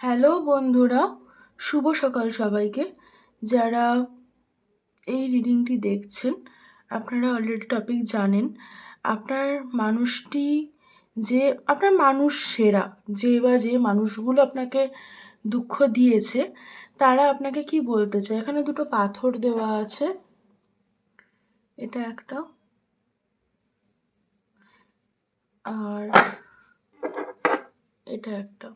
Hello বন্ধুরা শুভ সকাল সবাইকে। যারা এই রিডিংটি দেখছেন আপনারা অলরেডি টপিক জানেন। আপনার মানুষটি যে, আপনার মানুষ সেরা, যে বা যে মানুষগুলো আপনাকে দুঃখ দিয়েছে, তারা আপনাকে কি বলতে চায়? এখানে দুটো পাথর দেওয়া আছে। এটা একটা। আর এটা একটা।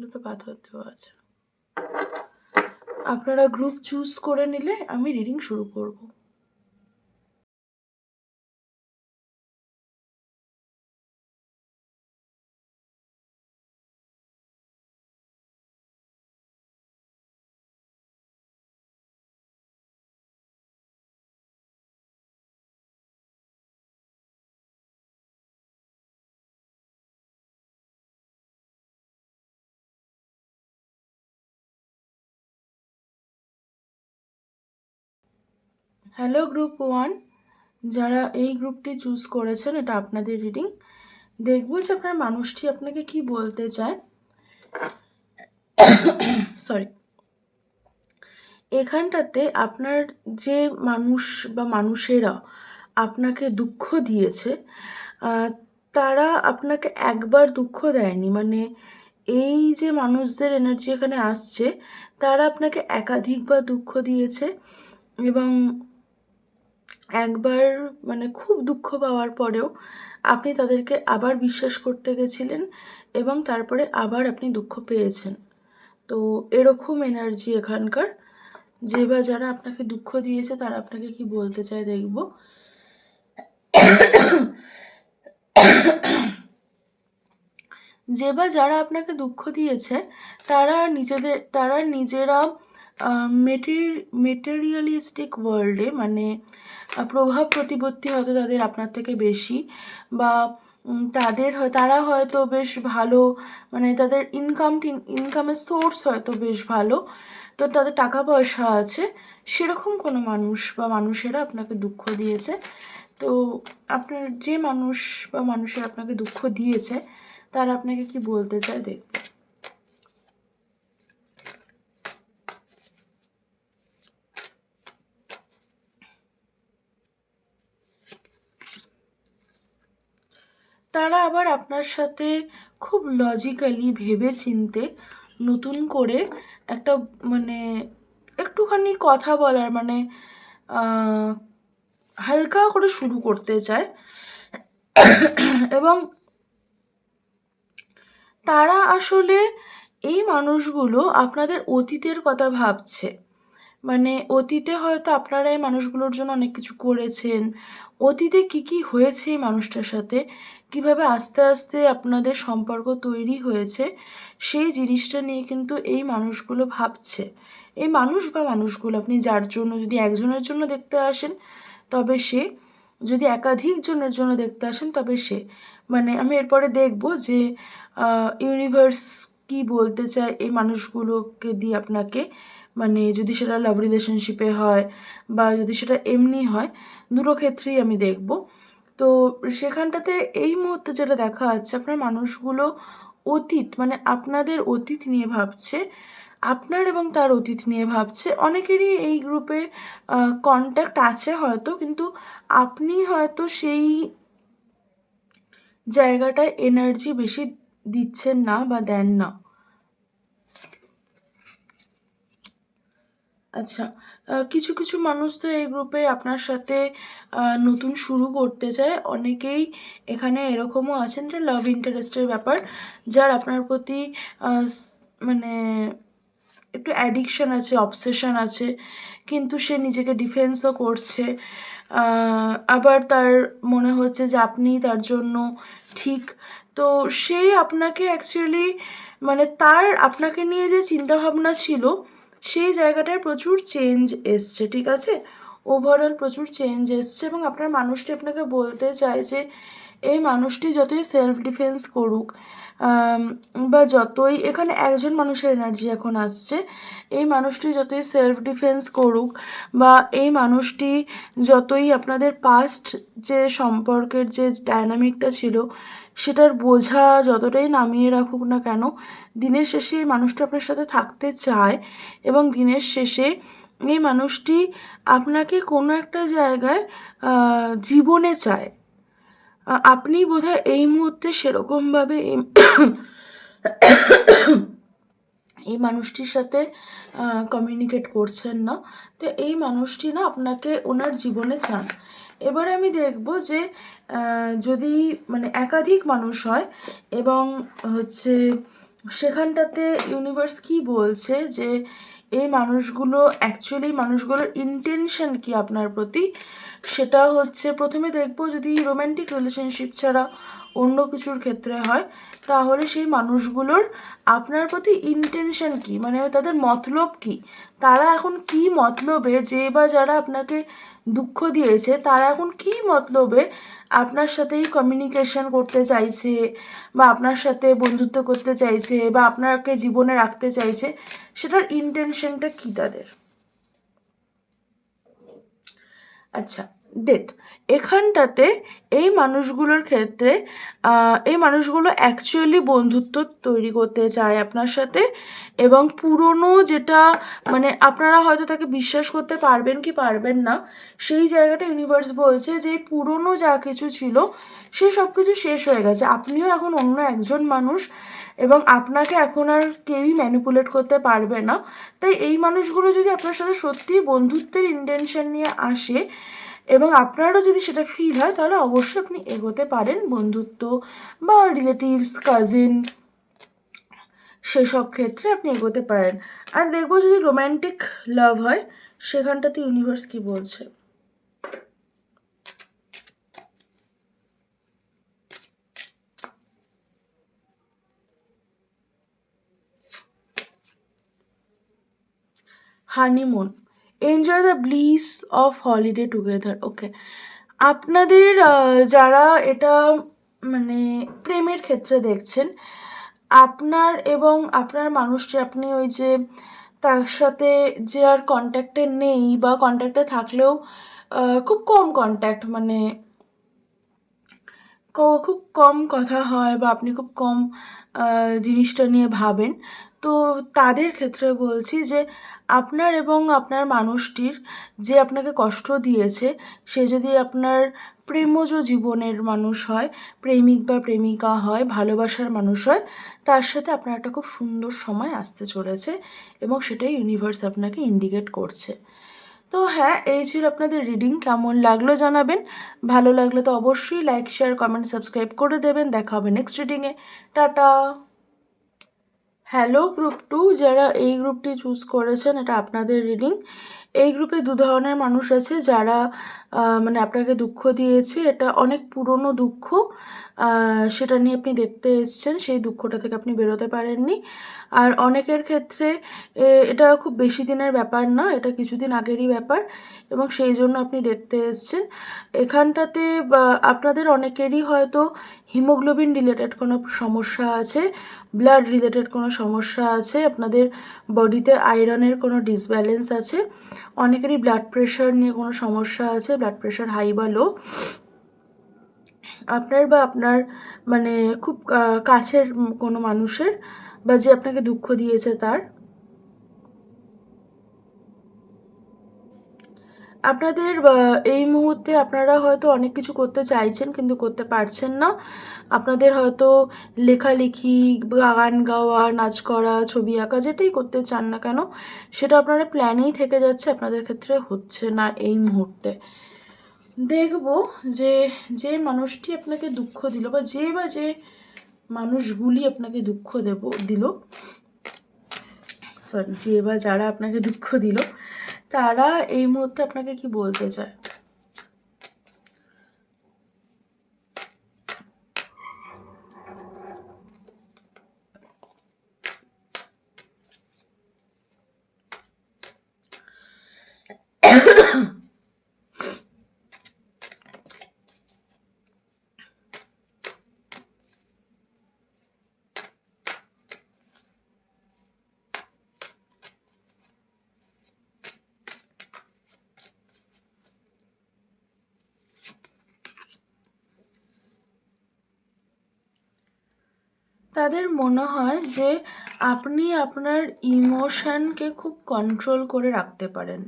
দুটো পাথর দেওয়া আছে। আপনারা গ্রুপ চুজ করে নিলে আমি রিডিং শুরু করব। হ্যালো গ্রুপ ওয়ান যারা এই গ্রুপটি চুজ করেছেন, এটা আপনাদের রিডিং দেখব যে আপনার মানুষটি আপনাকে কি বলতে চায়। সরি এখানটাতে আপনার যে মানুষ বা মানুষেরা আপনাকে দুঃখ দিয়েছে তারা আপনাকে একবার দুঃখ দেয়নি। মানে এই যে মানুষদের এনার্জি এখানে আসছে, তারা আপনাকে একাধিকবার দুঃখ দিয়েছে এবং একবার মানে খুব দুঃখ পাওয়ার পরেও আপনি তাদেরকে আবার বিশ্বাস করতে গেছিলেন এবং তারপরে আবার আপনি দুঃখ পেয়েছেন। তো এরকম এনার্জি এখানকার, যে বা যারা আপনাকে দুঃখ দিয়েছে তারা আপনাকে কি বলতে চায় দেখব। যে বা যারা আপনাকে দুঃখ দিয়েছে তারা নিজেদের, তারা নিজেরা মেটেরি, মেটেরিয়ালিস্টিক ওয়ার্ল্ডে মানে প্রভাব প্রতিপত্তি হয়তো তাদের আপনার থেকে বেশি বা তাদের তারা হয়তো বেশ ভালো মানে তাদের ইনকাম ইনকামের সোর্স হয়তো বেশ ভালো, তো তাদের টাকা পয়সা আছে, সেরকম কোনো মানুষ বা মানুষেরা আপনাকে দুঃখ দিয়েছে? তো আপনার, যে মানুষ বা মানুষের আপনাকে দুঃখ দিয়েছে, তারা আপনাকে কি বলতে চায় দেখবে তারা আবার আপনার সাথে খুব লজিক্যালি ভেবে চিনতে নতুন করে একটা মানে একটুখানি কথা বলার মানে হালকা করে শুরু করতে চায়। এবং তারা আসলে এই মানুষগুলো আপনাদের অতীতের কথা ভাবছে। মানে অতীতে হয়তো আপনারা এই মানুষগুলোর জন্য অনেক কিছু করেছেন অতীতে কী কী হয়েছে এই মানুষটার সাথে? কীভাবে আস্তে আস্তে আপনাদের সম্পর্ক তৈরি হয়েছে? সেই জিনিসটা নিয়ে কিন্তু এই মানুষগুলো ভাবছে। এই মানুষ বা মানুষগুলো, আপনি যার জন্য যদি একজনের জন্য দেখতে আসেন, তবে সে, যদি একাধিক জনের জন্য দেখতে আসেন, তবে সে। মানে আমি এরপরে দেখব যে ইউনিভার্স কি বলতে চায় এই মানুষগুলোকে দিয়ে আপনাকে। মানে যদি সেটা লাভ রিলেশনশিপে হয় বা যদি সেটা এমনি হয়, দুটো ক্ষেত্রেই আমি দেখব। তো সেখানটাতে এই মুহূর্তে যেটা দেখা যাচ্ছে, আপনার মানুষগুলো অতীত মানে আপনাদের অতীত নিয়ে ভাবছে, আপনার এবং তার অতীত নিয়ে ভাবছে। অনেকেরই এই গ্রুপে কন্ট্যাক্ট আছে হয়তো, কিন্তু আপনি হয়তো সেই জায়গাটায় এনার্জি বেশি দিচ্ছেন না বা দেন না। আচ্ছা কিছু কিছু মানুষ তো এই গ্রুপে আপনার সাথে নতুন শুরু করতে চায়। অনেকেই এখানে এরকমও আছেন যে লাভ ইন্টারেস্টের ব্যাপার, যার আপনার প্রতি মানে একটু অ্যাডিকশান আছে অবসেশন আছে, কিন্তু সে নিজেকে ডিফেন্সও করছে। আবার তার মনে হচ্ছে যে আপনি তার জন্য ঠিক। তো সে আপনাকে অ্যাকচুয়ালি মানে তার আপনাকে নিয়ে যে চিন্তাভাবনা ছিল সেই জায়গাটায় প্রচুর চেঞ্জ এসছে, ঠিক আছে? ওভারঅল প্রচুর চেঞ্জ এসছে এবং আপনার মানুষটি আপনাকে বলতে চায় যে, এই মানুষটি যতই সেলফ ডিফেন্স করুক বা যতই, এখানে একজন মানুষের এনার্জি এখন আসছে, এই মানুষটি যতই সেলফ ডিফেন্স করুক, বা এই মানুষটি যতই আপনাদের পাস্ট যে সম্পর্কের যে ডায়নামিকটা ছিল সেটার বোঝা যতটাই নামিয়ে রাখুক না কেন, দিনের শেষে এই মানুষটা আপনার সাথে থাকতে চায় এবং দিনের শেষে এই মানুষটি আপনাকে কোনো একটা জায়গায় জীবনে চায়। আপনি বোধহয় এই মুহূর্তে সেরকমভাবে এই- এই মানুষটির সাথে কমিউনিকেট করছেন না। তো এই মানুষটি না আপনাকে ওনার জীবনে চান। এবারে আমি দেখব যে যদি মানে একাধিক মানুষ হয় এবং হচ্ছে সেখানটাতে ইউনিভার্স কি বলছে যে, এই মানুষগুলো অ্যাকচুয়ালি মানুষগুলোর ইন্টেনশন কি আপনার প্রতি? সেটা হচ্ছে প্রথমে দেখব যদি রোম্যান্টিক রিলেশনশিপ ছাড়া অন্য কিছুর ক্ষেত্রে হয় তাহলে সেই মানুষগুলোর আপনার প্রতি ইন্টেনশন কি? মানে তাদের মতলব কি? তারা এখন কি মতলবে? যে বা যারা আপনাকে দুঃখ দিয়েছে, তারা এখন কি মতলবে আপনার সাথেই কমিউনিকেশন করতে চাইছে বা আপনার সাথে বন্ধুত্ব করতে চাইছে বা আপনাকে জীবনে রাখতে চাইছে, সেটার ইন্টেনশনটা কি তাদের? আচ্ছা ডেথ এখানটাতে এই মানুষগুলোর ক্ষেত্রে এই মানুষগুলো অ্যাকচুয়ালি বন্ধুত্ব তৈরি করতে চায় আপনার সাথে এবং পুরনো যেটা মানে আপনারা হয়তো তাকে বিশ্বাস করতে পারবেন কি পারবেন না, সেই জায়গাটা ইউনিভার্স বলছে যে পুরনো যা কিছু ছিল, সে সব কিছু শেষ হয়ে গেছে। আপনিও এখন অন্য একজন মানুষ এবং আপনাকে এখন আর কেউই ম্যানিপুলেট করতে পারবে না। তাই এই মানুষগুলো যদি আপনার সাথে সত্যিই বন্ধুত্বের ইন্টেনশন নিয়ে আসে এবং আপনারও যদি সেটা ফিল হয়, তাহলে অবশ্যই আপনি এগোতে পারেন। বন্ধুত্ব বা রিলেটিভস কাজিন সেসব ক্ষেত্রে আপনি এগোতে পারেন। আর দেখব যদি রোম্যান্টিক লাভ হয়, সেখানটাতে ইউনিভার্স কি বলছে? Honeymoon enjoy the bliss of holiday together okay আপনাদের যারা এটা মানে প্রেমের ক্ষেত্রে দেখছেন, আপনার এবং আপনার মানুষটি, আপনি ওই যে তার সাথে যে আর কন্ট্যাক্টে নেই বা কন্ট্যাক্টে থাকলেও খুব কম কন্ট্যাক্ট মানে খুব কম কথা হয় বা আপনি খুব কম জিনিসটা নিয়ে ভাবেন। তো তাদের ক্ষেত্রে বলছি যে আপনার এবং আপনার মানুষটির যে আপনাকে কষ্ট দিয়েছে, সে যদি আপনার প্রেমজ জীবনের মানুষ হয়, প্রেমিক বা প্রেমিকা হয়, ভালোবাসার মানুষ হয়, তার সাথে আপনার একটা খুব সুন্দর সময় আসতে চলেছে এবং সেটাই ইউনিভার্স আপনাকে ইন্ডিকেট করছে। তো হ্যাঁ এই ছিল আপনাদের রিডিং কেমন লাগল জানাবেন? ভালো লাগলে তো অবশ্যই লাইক শেয়ার কমেন্ট সাবস্ক্রাইব করে দেবেন। দেখা হবে নেক্সট রিডিংয়ে টাটা! হ্যালো গ্রুপ টু যারা এই গ্রুপটি চুজ করেছেন, এটা আপনাদের রিডিং এই গ্রুপে দু ধরনের মানুষ আছে যারা মানে আপনাকে দুঃখ দিয়েছে। এটা অনেক পুরনো দুঃখ। সেটা নিয়ে আপনি দেখতে এসছেন। সেই দুঃখটা থেকে আপনি বেরোতে পারেননি। আর অনেকের ক্ষেত্রে এটা খুব বেশি দিনের ব্যাপার না, এটা কিছুদিন আগেরই ব্যাপার এবং সেই জন্য আপনি দেখতে এসছেন। এখানটাতে আপনাদের অনেকেরই হয়তো হিমোগ্লোবিন রিলেটেড কোনো সমস্যা আছে ব্লাড রিলেটেড কোনো সমস্যা আছে, আপনাদের বডিতে আয়রনের কোনো ডিসব্যালেন্স আছে, অনেকেরই ব্লাড প্রেশার নিয়ে কোনো সমস্যা আছে ব্লাড প্রেশার হাই বা লো আপনার বা আপনার মানে খুব কাছের কোনো মানুষের বা যে আপনাকে দুঃখ দিয়েছে তার? আপনাদের এই মুহূর্তে আপনারা হয়তো অনেক কিছু করতে চাইছেন কিন্তু করতে পারছেন না। আপনাদের হয়তো লেখালেখি, গান গাওয়া, নাচ করা, ছবি আঁকা যেটাই করতে চান না কেন, সেটা আপনারা প্ল্যানেই থেকে যাচ্ছে, আপনাদের ক্ষেত্রে হচ্ছে না এই মুহূর্তে। দেখব যে যে মানুষটি আপনাকে দুঃখ দিল বা যে বা যে মানুষগুলি আপনাকে দুঃখ দেব, দিল। সরি যে বা যারা আপনাকে দুঃখ দিল, তারা এই মুহূর্তে আপনাকে কি বলতে চায়? তাদের মনে হয় যে আপনি আপনার ইমোশনকে খুব কন্ট্রোল করে রাখতে পারেন।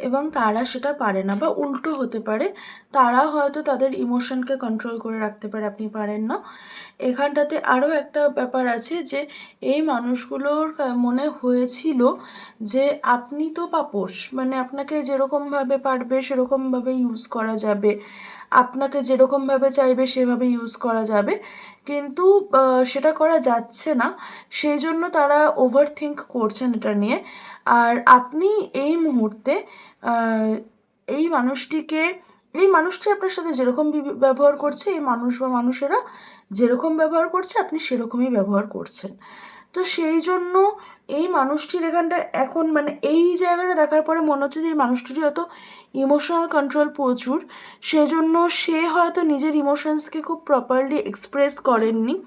এবং তারা সেটা পারে না বা উল্টো হতে পারে। তারা হয়তো তাদের ইমোশনকে কন্ট্রোল করে রাখতে পারে, আপনি পারেন না। এখানটাতে আরও একটা ব্যাপার আছে যে, এই মানুষগুলোর মনে হয়েছিল যে আপনি তো পাপোশ মানে আপনাকে যেরকমভাবে পারবে সেরকমভাবে ইউজ করা যাবে। আপনাকে যেরকমভাবে চাইবে সেভাবে ইউজ করা যাবে। কিন্তু সেটা করা যাচ্ছে না। সেই জন্য তারা ওভার থিঙ্ক করছেন এটা নিয়ে। আর আপনি এই মুহূর্তে এই মানুষটিকে, এই মানুষটি আপনার সাথে যেরকম ব্যবহার করছে, এই মানুষ বা মানুষেরা যেরকম ব্যবহার করছে, আপনি সেরকমই ব্যবহার করছেন। তো সেই জন্য এই মানুষটির এখানটা এখন মানে এই জায়গাটা দেখার পরে মনে হচ্ছে যে এই মানুষটির হয়তো ইমোশনাল কন্ট্রোল প্রচুর, সেজন্য সে হয়তো নিজের ইমোশনসকে খুব প্রপারলি এক্সপ্রেস করেননি।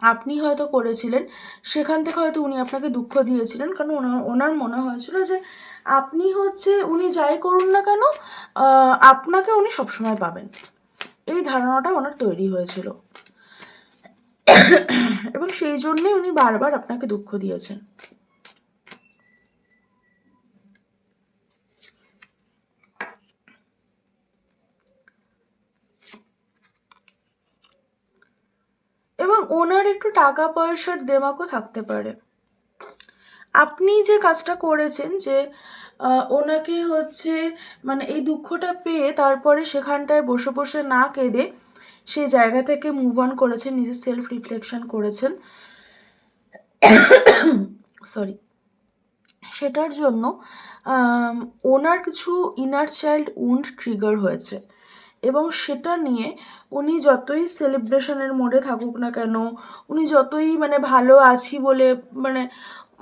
আপনি হয়তো করেছিলেন, সেখান থেকে হয়তো উনি আপনাকে দুঃখ দিয়েছিলেন, কারণ ওনার ওনার মনে হয়েছিল যে আপনি হচ্ছে, উনি যাই করুন না কেন আপনাকে উনি সবসময় পাবেন। এই ধারণাটা ওনার তৈরি হয়েছিল। এবং সেই জন্যে উনি বারবার আপনাকে দুঃখ দিয়েছেন। এবং ওনার একটু টাকা পয়সার দেমাকও থাকতে পারে। আপনি যে কাজটা করেছেন যে ওনাকে হচ্ছে মানে এই দুঃখটা পেয়ে তারপরে সেখানটায় বসে বসে না কেঁদে সেই জায়গা থেকে মুভ অন করেছেন, নিজের সেলফ রিফ্লেকশন করেছেন। সরি সেটার জন্য ওনার কিছু ইনার চাইল্ড উন্ড ট্রিগার হয়েছে। এবং সেটা নিয়ে উনি যতই সেলিব্রেশনের মোডে থাকুক না কেন, উনি যতই মানে ভালো আছি বলে মানে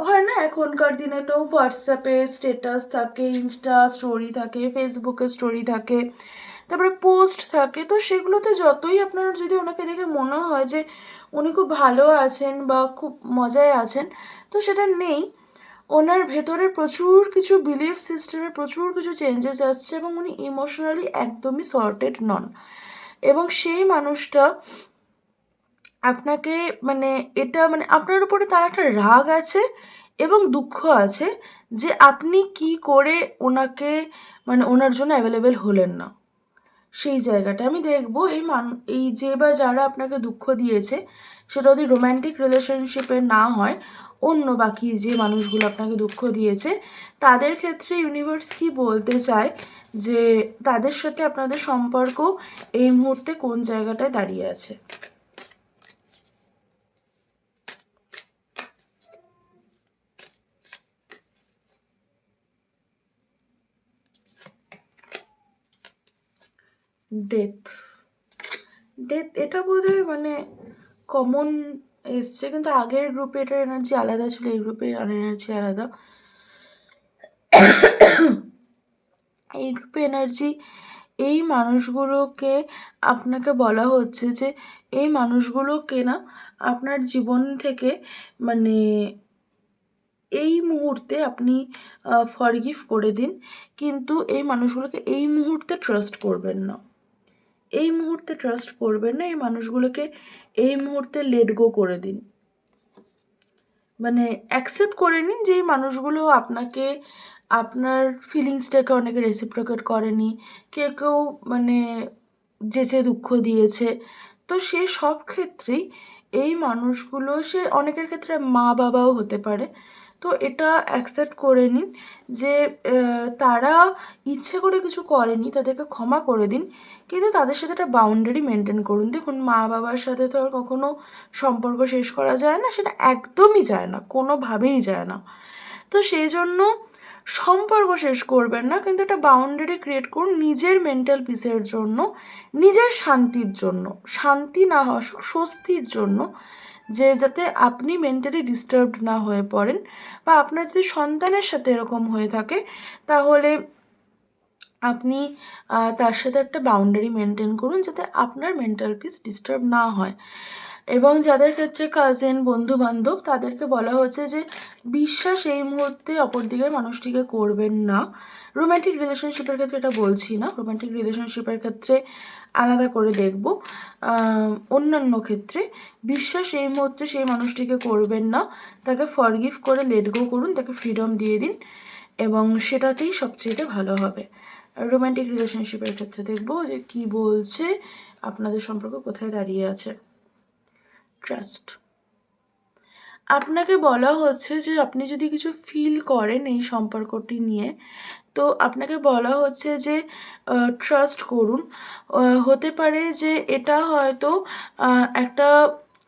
হয় না এখনকার দিনে তো হোয়াটসঅ্যাপে স্টেটাস থাকে ইনস্টা স্টোরি থাকে ফেসবুকে স্টোরি থাকে, তারপরে পোস্ট থাকে, তো সেগুলোতে যতই আপনার যদি ওনাকে দেখে মনে হয় যে উনি খুব ভালো আছেন বা খুব মজায় আছেন, তো সেটা নেই। ওনার ভেতরে প্রচুর কিছু বিলিফ সিস্টেমে প্রচুর কিছু চেঞ্জেস আসছে এবং উনি ইমোশনালি একদমই সর্টেড নন। এবং সেই মানুষটা আপনাকে মানে এটা মানে আপনার উপরে তার একটা রাগ আছে এবং দুঃখ আছে যে আপনি কি করে ওনাকে মানে ওনার জন্য অ্যাভেলেবেল হলেন না। সেই জায়গাটা আমি দেখব এই মান, এই যে বা যারা আপনাকে দুঃখ দিয়েছে, সেটা যদি রোম্যান্টিক রিলেশনশিপে না হয় অন্য বাকি যে মানুষগুলো আপনাকে দুঃখ দিয়েছে, তাদের ক্ষেত্রে ইউনিভার্স কি বলতে চায়? যে তাদের সাথে আপনাদের সম্পর্ক এই মুহূর্তে কোন জায়গাটায় দাঁড়িয়ে আছে? ডেথ ডেথ এটা বোধহয় মানে কমন এসছে, কিন্তু আগের গ্রুপে এটার এনার্জি আলাদা ছিল, এই গ্রুপে এনার্জি আলাদা। এই গ্রুপে এনার্জি এই মানুষগুলোকে আপনাকে বলা হচ্ছে যে, এই মানুষগুলোকে না আপনার জীবন থেকে মানে এই মুহূর্তে আপনি ফরগিভ করে দিন। কিন্তু এই মানুষগুলোকে এই মুহূর্তে ট্রাস্ট করবেন না। এই মুহূর্তে ট্রাস্ট করবেন না, এই মানুষগুলোকে এই মুহূর্তে লেট গো করে দিন। মানে অ্যাকসেপ্ট করে নিন যে এই মানুষগুলো আপনাকে, আপনার ফিলিংসটাকে অনেকে রেসিপ্রোকেট করেনি, কেউ কেউ মানে যেচে দুঃখ দিয়েছে। তো সে সব ক্ষেত্রেই এই মানুষগুলো, সে অনেকের ক্ষেত্রে মা বাবাও হতে পারে তো এটা অ্যাকসেপ্ট করে নিন যে তারা ইচ্ছে করে কিছু করেনি, তাদেরকে ক্ষমা করে দিন। কিন্তু তাদের সাথে একটা বাউন্ডারি মেনটেন করুন। দেখুন, মা বাবার সাথে তো আর কখনো সম্পর্ক শেষ করা যায় না, সেটা একদমই যায় না, কোনোভাবেই যায় না। তো সেই জন্য সম্পর্ক শেষ করবেন না, কিন্তু একটা বাউন্ডারি ক্রিয়েট করুন নিজের মেন্টাল পিসের জন্য, নিজের শান্তির জন্য, শান্তি না হওয়া, স্বস্তির জন্য। যে যাতে আপনি মেন্টালি ডিস্টার্বড না হয়ে পড়েন বা আপনার যদি সন্তানের সাথে এরকম হয়ে থাকে, তাহলে আপনি তার সাথে একটা বাউন্ডারি মেনটেন করুন যাতে আপনার মেন্টাল পিস ডিস্টার্ব না হয়। এবং যাদের ক্ষেত্রে কাজিন বন্ধু বান্ধব তাদেরকে বলা হচ্ছে যে, বিশ্বাস এই মুহূর্তে অপর দিকের মানুষটিকে করবেন না। রোম্যান্টিক রিলেশনশিপের ক্ষেত্রে এটা বলছি না। রোম্যান্টিক রিলেশনশিপের ক্ষেত্রে আলাদা করে দেখব। অন্যান্য ক্ষেত্রে বিশ্বাস এই মুহূর্তে সেই মানুষটিকে করবেন না। তাকে ফরগিভ করে লেট গো করুন, তাকে ফ্রিডম দিয়ে দিন এবং সেটাতেই সবচেয়ে ভালো হবে। রোম্যান্টিক রিলেশনশিপের ক্ষেত্রে দেখব যে কি বলছে, আপনাদের সম্পর্ক কোথায় দাঁড়িয়ে আছে। ট্রাস্ট আপনাকে বলা হচ্ছে যে আপনি যদি কিছু ফিল করেন এই সম্পর্কটি নিয়ে, তো আপনাকে বলা হচ্ছে যে ট্রাস্ট করুন। হতে পারে যে এটা হয়তো একটা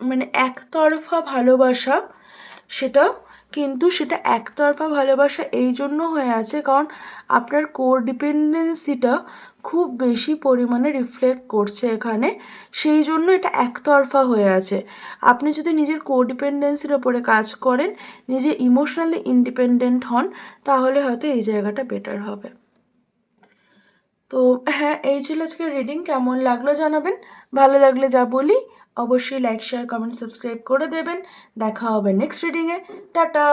মানে একতরফা ভালোবাসা, সেটা কিন্তু সেটা একতরফা ভালোবাসা এই জন্য হয়ে আছে। কারণ আপনার কোর ডিপেন্ডেন্সিটা খুব বেশি পরিমাণে রিফ্লেক্ট করছে এখানে। সেই জন্য এটা একতরফা হয়ে আছে। আপনি যদি নিজের কোডিপেন্ডেন্সির ওপরে কাজ করেন, নিজে ইমোশনালি ইন্ডিপেন্ডেন্ট হন, তাহলে হয়তো এই জায়গাটা বেটার হবে। তো হ্যাঁ এই ছিল আজকে রিডিং কেমন লাগল জানাবেন? ভালো লাগলে যা বলি, অবশ্যই লাইক শেয়ার কমেন্ট সাবস্ক্রাইব করে দেবেন। দেখা হবে নেক্সট রিডিংয়ে টাটা!